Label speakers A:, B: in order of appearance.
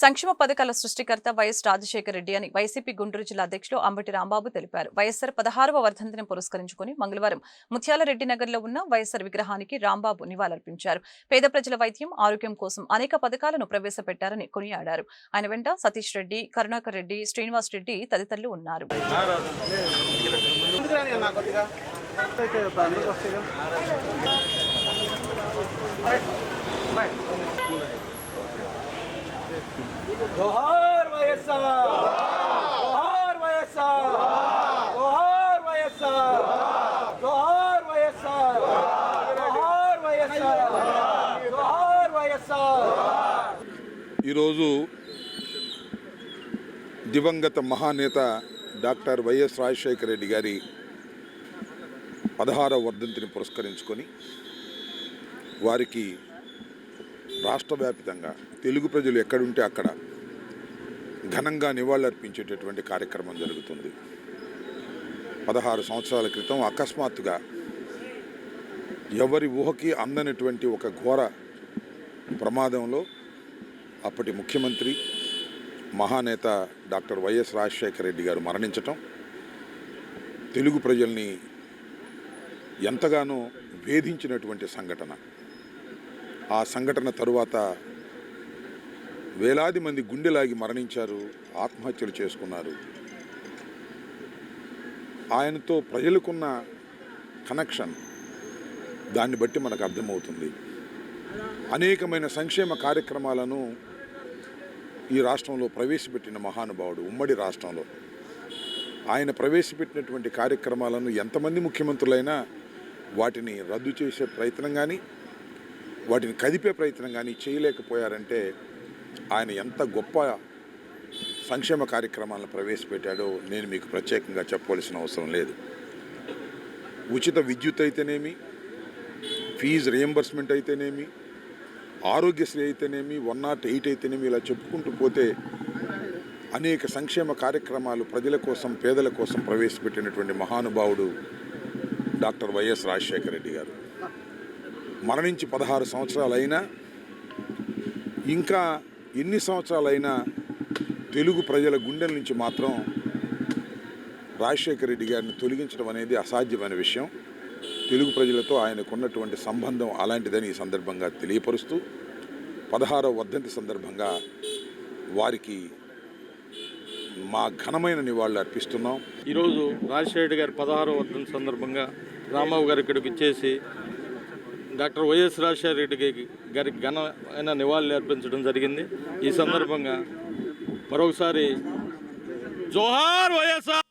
A: సంక్షేమ పథకాల సృష్టికర్త వైఎస్ రాజశేఖర రెడ్డి అని వైసీపీ గుంటూరు జిల్లా అధ్యక్షులు అంబటి రాంబాబు తెలిపారు. వైఎస్సార్ పదహారవ వర్ధంతిని పురస్కరించుకుని మంగళవారం ముత్యాలరెడ్డి నగర్లో ఉన్న వైఎస్సార్ విగ్రహానికి రాంబాబు నివాళులర్పించారు. పేద ప్రజల వైద్యం ఆరోగ్యం కోసం అనేక పథకాలను ప్రవేశపెట్టారని కొనియాడారు. ఆయన వెంట సతీష్ రెడ్డి కరుణాకర్ రెడ్డి శ్రీనివాస్ రెడ్డి తదితరులు ఉన్నారు.
B: జోహార్ వైఎస్ఆర్. జోహార్ వైఎస్ఆర్. జోహార్ వైఎస్ఆర్. జోహార్ వైఎస్ఆర్. జోహార్ వైఎస్ఆర్. జోహార్ వైఎస్ఆర్.
C: ఈరోజు దివంగత మహానేత డాక్టర్ వైఎస్ రాజశేఖర రెడ్డి గారి పదహారవ వర్ధంతిని పురస్కరించుకొని వారికి రాష్ట్ర వ్యాప్తంగా తెలుగు ప్రజలు ఎక్కడుంటే అక్కడ ఘనంగా నివాళులర్పించేటటువంటి కార్యక్రమం జరుగుతుంది. పదహారు సంవత్సరాల క్రితం అకస్మాత్తుగా ఎవరి ఊహకి అందనటువంటి ఒక ఘోర ప్రమాదంలో అప్పటి ముఖ్యమంత్రి మహానేత డాక్టర్ వైఎస్ రాజశేఖర రెడ్డి గారు మరణించటం తెలుగు ప్రజల్ని ఎంతగానో వేధించినటువంటి సంఘటన. ఆ సంఘటన తరువాత వేలాది మంది గుండెలాగి మరణించారు ఆత్మహత్యలు చేసుకున్నారు. ఆయనతో ప్రజలకున్న కనెక్షన్ దాన్ని బట్టి మనకు అర్థమవుతుంది. అనేకమైన సంక్షేమ కార్యక్రమాలను ఈ రాష్ట్రంలో ప్రవేశపెట్టిన మహానుభావుడు ఉమ్మడి రాష్ట్రంలో. ఆయన ప్రవేశపెట్టినటువంటి కార్యక్రమాలను ఎంతమంది ముఖ్యమంత్రులైనా వాటిని రద్దు చేసే ప్రయత్నం కానీ వాటిని కదిపే ప్రయత్నం కానీ చేయలేకపోయారంటే ఆయన ఎంత గొప్ప సంక్షేమ కార్యక్రమాలను ప్రవేశపెట్టాడో నేను మీకు ప్రత్యేకంగా చెప్పవలసిన అవసరం లేదు. ఉచిత విద్యుత్ అయితేనేమి ఫీజు రియంబర్స్మెంట్ అయితేనేమి ఆరోగ్యశ్రీ అయితేనేమి వన్ నాట్ ఎయిట్ అయితేనేమి ఇలా చెప్పుకుంటూ పోతే అనేక సంక్షేమ కార్యక్రమాలు ప్రజల కోసం పేదల కోసం ప్రవేశపెట్టినటువంటి మహానుభావుడు డాక్టర్ వైఎస్ రాజశేఖర రెడ్డి గారు. మరణించి పదహారు సంవత్సరాలైనా ఇంకా ఎన్ని సంవత్సరాలైనా తెలుగు ప్రజల గుండెల నుంచి మాత్రం రాజశేఖర రెడ్డి గారిని తొలగించడం అనేది అసాధ్యమైన విషయం. తెలుగు ప్రజలతో ఆయనకున్నటువంటి సంబంధం అలాంటిదని ఈ సందర్భంగా తెలియపరుస్తూ పదహారవ వర్ధంతి సందర్భంగా వారికి మా ఘనమైన నివాళులు అర్పిస్తున్నాం.
D: ఈరోజు రాజశేఖర గారి పదహారవ వర్ధంతి సందర్భంగా రాంబాబు గారు ఇక్కడికి ఇచ్చేసి డాక్టర్ వైఎస్ రాజశేఖర రెడ్డి గారికి గారికి ఘనమైన నివాళులు అర్పించడం జరిగింది. ఈ సందర్భంగా మరొకసారి జోహార్ వైఎస్ఆర్!